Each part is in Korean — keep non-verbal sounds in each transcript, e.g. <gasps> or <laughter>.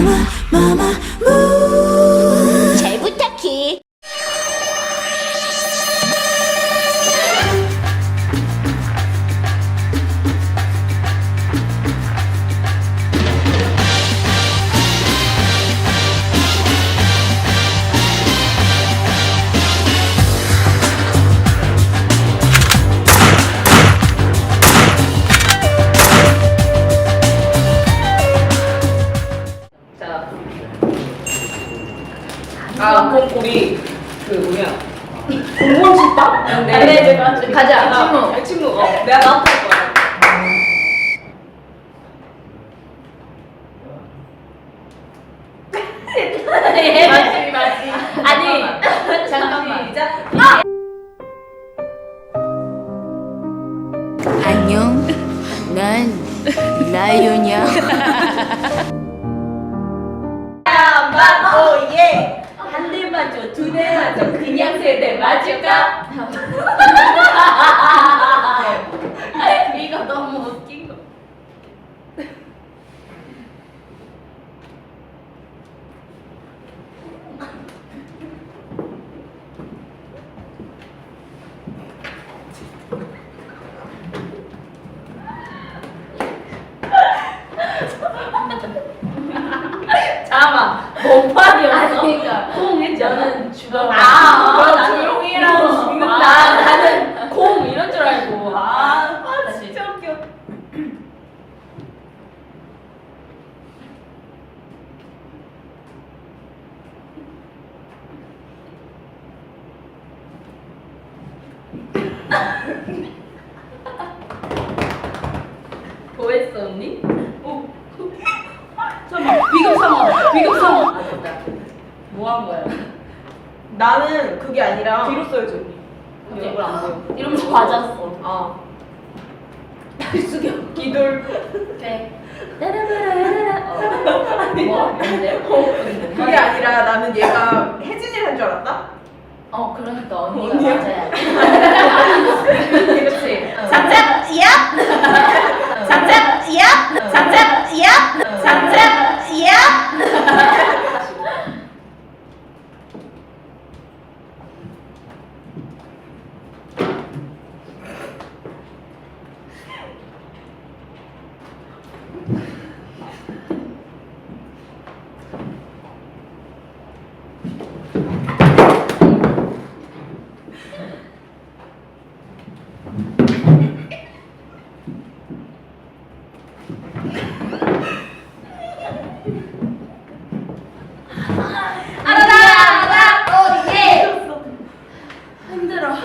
妈妈妈妈。 아, 그럼 우리 그 뭐냐? 공무원 식당? 네, 네, 제가 가자. 침묵. 침묵. 어, 내가 할 거야. 맞지, 맞지. 아니, 잠깐만. 시작. 안녕. 난 라이오냐. 오, 예. 한 대만 줘, 두 대만 줘, 그냥 세 대 맞을까? 이거 너무 웃긴 거. 잠깐만, 몸판이었어? 그러니까. 콩했잖아. 주먹. 아, 그럼 조용히라고 죽는다. 나는 콩 이런 줄 알고. 아, 아 진짜 웃겨. 뭐 했어, 언니? 어. 잠깐만, 비급 상황, 비급 상황. 아. 뭐한 거야? 나는 그게 아니라 뒤로 써야지, 언니. 언니 얼굴 안 보여. <gasps> 이러면서 맞았어. 어 숙여. 기돌. 네. 따라라라라. 뭐? 그게 아니라 나는 얘가 혜진이를 한 줄 알았다? 어, 그러니까 언니가 언니야? 맞아야 돼. <laughs> 그렇지. 장작, 야! 장작, 야! 장작, 야! 장작, 야! 알아라! 오, 예! 힘들어.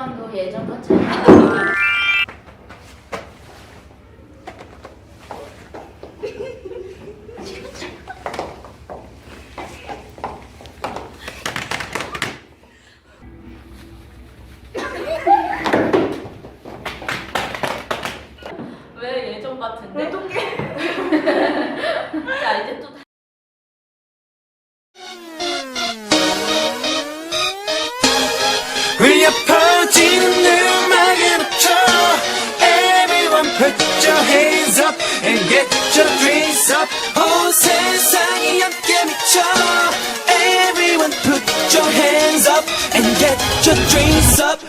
007편도 예전 것처럼. 왜 예전 같은데? and get your drinks up 온 세상이 함께 미쳐 Everyone put your hands up and get your drinks up Now